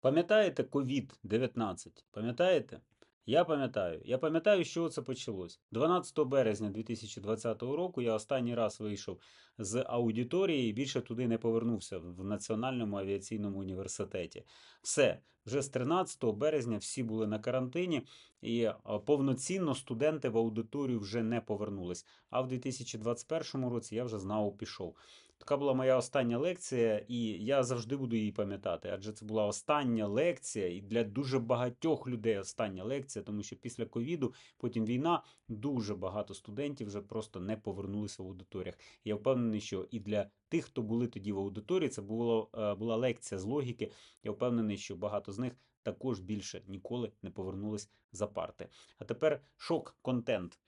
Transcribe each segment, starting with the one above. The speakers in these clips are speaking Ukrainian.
Пам'ятаєте COVID-19? Пам'ятаєте? Я пам'ятаю. Я пам'ятаю, що це почалось. 12 березня 2020 року я останній раз вийшов з аудиторії і більше туди не повернувся в Національному авіаційному університеті. Все, вже з 13 березня всі були на карантині, і е, повноцінно студенти в аудиторію вже не повернулись. А в 2021 році я вже знову пішов. Така була моя остання лекція, і я завжди буду її пам'ятати, адже це була остання лекція, і для дуже багатьох людей остання лекція, тому що після ковіду, потім війна, дуже багато студентів вже просто не повернулися в аудиторіях. Я впевнений, що і для тих, хто були тоді в аудиторії, це було, е, була лекція з логіки. Я впевнений, що багато з них також більше ніколи не повернулись за парти. А тепер шок-контент.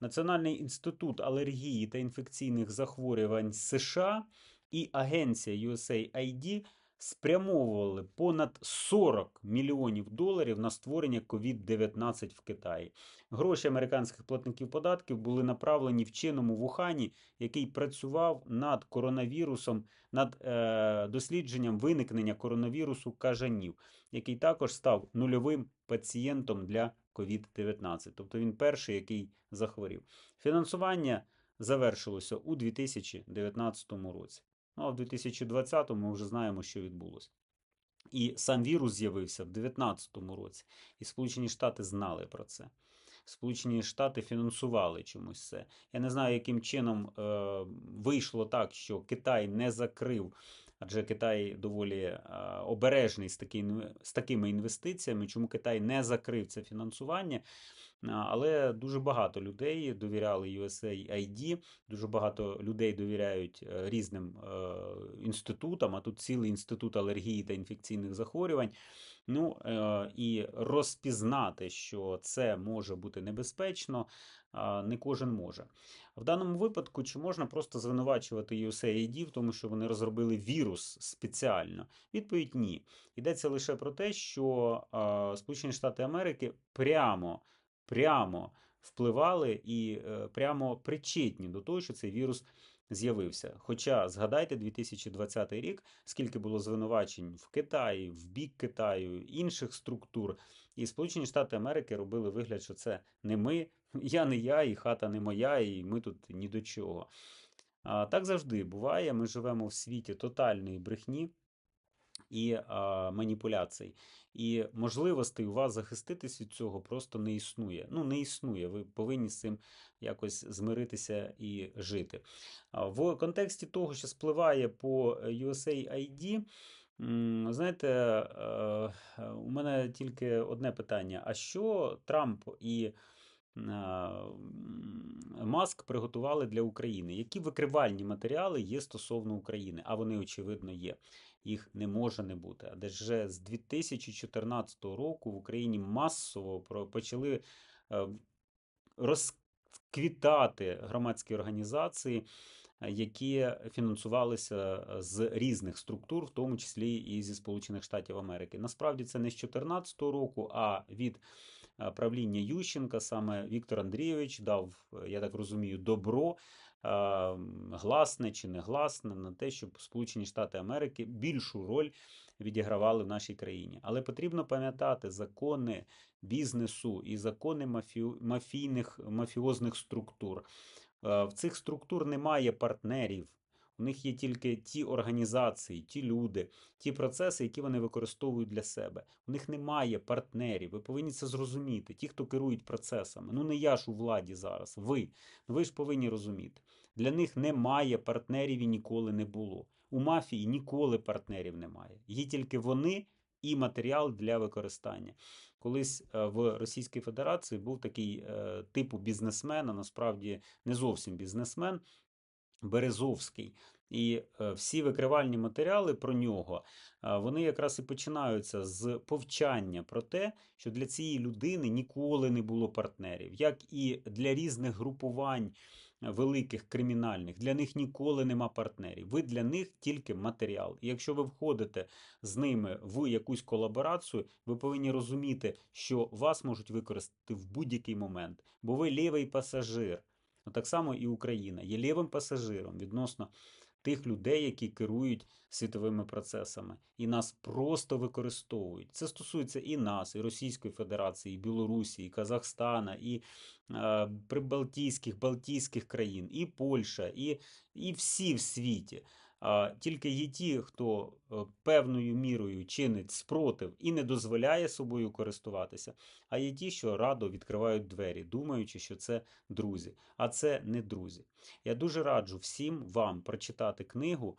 Національний інститут алергії та інфекційних захворювань США і агенція USAID спрямовували понад 40 мільйонів доларів на створення COVID-19 в Китаї. Гроші американських платників податків були направлені вченому в Ухані, який працював над коронавірусом, над е, дослідженням виникнення коронавірусу кажанів, який також став нульовим пацієнтом для COVID-19. Тобто він перший, який захворів. Фінансування завершилося у 2019 році. Ну а в 2020 ми вже знаємо, що відбулося. І сам вірус з'явився в 2019 році, і Сполучені Штати знали про це. Сполучені Штати фінансували чомусь це. Я не знаю, яким чином е, вийшло так, що Китай не закрив, адже Китай доволі е, обережний з, такими інвестиціями. Чому Китай не закрив це фінансування? Але дуже багато людей довіряли USAID, дуже багато людей довіряють е, різним е, інститутам, а тут цілий інститут алергії та інфекційних захворювань. Ну і розпізнати, що це може бути небезпечно, не кожен може. В даному випадку, чи можна просто звинувачувати USAID в тому, що вони розробили вірус спеціально? Відповідь ні. Йдеться лише про те, що Сполучені Штати Америки прямо прямо впливали і е, прямо причетні до того, що цей вірус з'явився. Хоча згадайте 2020 рік, скільки було звинувачень в Китаї, в бік Китаю, інших структур, і Сполучені Штати Америки робили вигляд, що це не ми, я не я, і хата не моя, і ми тут ні до чого. А, Так завжди буває. Ми живемо в світі тотальної брехні і а, маніпуляцій. І можливостей у вас захиститись від цього просто не існує. Ну, не існує. Ви повинні з цим якось змиритися і жити. В контексті того, що спливає по USAID, знаєте, е, у мене тільки одне питання: а що Трамп і Маск приготували для України? Які викривальні матеріали є стосовно України? А вони, очевидно, є їх не може не бути. Адже з 2014 року в Україні масово почали е, розквітати громадські організації, е, які фінансувалися е, з різних структур, в тому числі і зі Сполучених Штатів Америки. Насправді це не з 2014 року, а від правління Ющенка саме Віктор Андрійович дав, я так розумію, добро гласне чи негласне на те, щоб Сполучені Штати Америки більшу роль відігравали в нашій країні. Але потрібно пам'ятати закони бізнесу і закони мафі... мафійних мафіозних структур. В цих структур немає партнерів. У них є тільки ті організації, ті люди, ті процеси, які вони використовують для себе. У них немає партнерів. Ви повинні це зрозуміти. Ті, хто керують процесами. Ну не я ж у владі зараз. Ви. Ну, ви ж повинні розуміти. Для них немає партнерів і ніколи не було. У мафії ніколи партнерів немає. Є тільки вони і матеріал для використання. Колись е, в Російській Федерації був такий е, типу бізнесмена, насправді не зовсім бізнесмен, Березовський. І е, всі викривальні матеріали про нього вони якраз і починаються з повчання про те, що для цієї людини ніколи не було партнерів, як і для різних групувань великих кримінальних, для них ніколи нема партнерів. Ви для них тільки матеріал. І якщо ви входите з ними в якусь колаборацію, ви повинні розуміти, що вас можуть використати в будь-який момент, бо ви лівий пасажир. Так само і Україна є лівим пасажиром відносно тих людей, які керують світовими процесами, і нас просто використовують. Це стосується і нас, і Російської Федерації, і Білорусі, і Казахстана, і е, прибалтійських, Балтійських країн, і Польща, і, і всі в світі. Тільки є ті, хто е, певною мірою чинить спротив і не дозволяє собою користуватися, а є ті, що радо відкривають двері, думаючи, що це друзі. А це не друзі. Я дуже раджу всім вам прочитати книгу.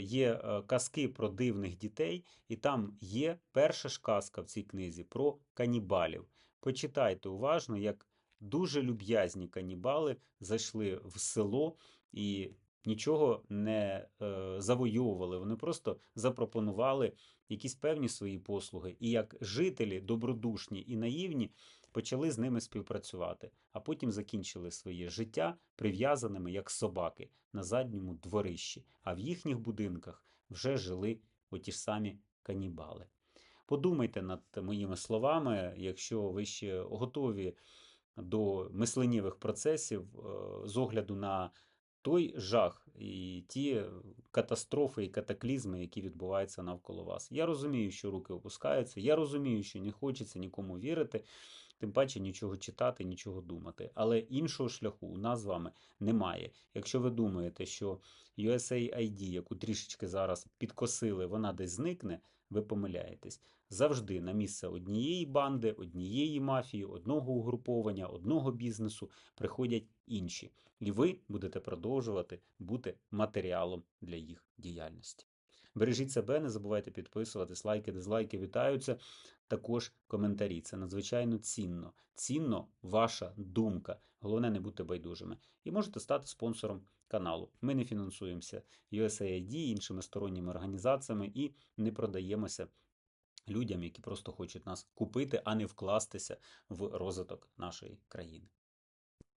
Є е, казки про дивних дітей, і там є перша ж казка в цій книзі про канібалів. Почитайте уважно, як дуже люб'язні канібали зайшли в село і нічого не е, завойовували. Вони просто запропонували якісь певні свої послуги. І як жителі добродушні і наївні почали з ними співпрацювати, а потім закінчили своє життя прив'язаними як собаки на задньому дворищі. А в їхніх будинках вже жили оті ж самі канібали. Подумайте над моїми словами, якщо ви ще готові до мисленнєвих процесів е, з огляду на той жах і ті катастрофи і катаклізми, які відбуваються навколо вас. Я розумію, що руки опускаються, я розумію, що не хочеться нікому вірити, тим паче нічого читати, нічого думати. Але іншого шляху у нас з вами немає. Якщо ви думаєте, що USAID, яку трішечки зараз підкосили, вона десь зникне, ви помиляєтесь. Завжди на місце однієї банди, однієї мафії, одного угруповання, одного бізнесу приходять інші. І ви будете продовжувати бути матеріалом для їх діяльності. Бережіть себе, не забувайте підписуватись, лайки, дизлайки вітаються. Також коментарі. Це надзвичайно цінно. Цінно ваша думка. Головне, не бути байдужими. І можете стати спонсором каналу. Ми не фінансуємося USAID, іншими сторонніми організаціями і не продаємося людям, які просто хочуть нас купити, а не вкластися в розвиток нашої країни.